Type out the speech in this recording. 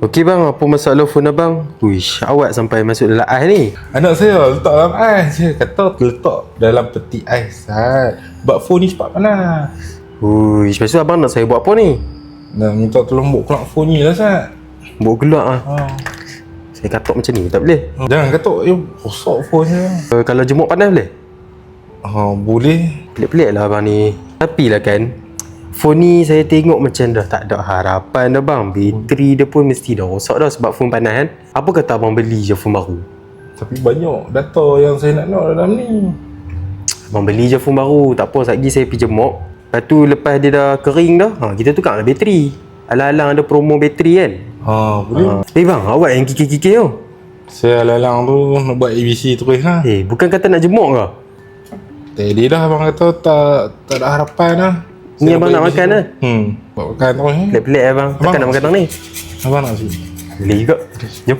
Okey bang, apa masalah phone abang? Wish, awak sampai masuk dalam ais ni. Anak saya letak dalam ais je. Kata letak dalam peti ais. Ha. Buat phone ni cepat panas. Wish, lepas tu abang nak saya buat apa ni? Nak minta tolong buat kelak phone ni lah Sat. Buat gelak ah. Ha. Saya katok macam ni, tak boleh. Jangan kata, eh, rosak phone ni. Uh, kalau jemuk panas boleh? Ha, boleh. Pelik-pelik lah abang ni. Tapi lah kan, phone ni saya tengok macam dah tak ada harapan dah bang. Bateri dia pun mesti dah rosak dah sebab phone panas kan. Apa kata abang beli je phone baru? Tapi banyak data yang saya nak nak dalam ni. Abang beli je phone baru. Tak apa, sekejap lagi saya pergi jemuk. Lepas tu lepas dia dah kering dah, ha, kita tukar lah bateri. Alang-alang ada promo bateri kan. Ha, boleh. Ha. Eh bang, awak yang kikir-kikir tu. Saya lalang tu nak buat ABC terus lah. Eh, bukan kata nak jemuk ke? Tadi dah abang kata tak tak ada harapan lah. Ni abang buat nak makan tu. lah. Hmm, buat makan terus ni. Pelik-pelik abang. Takkan Abang- nak makan tang ni? Abang nak sini. Boleh juga. Jom.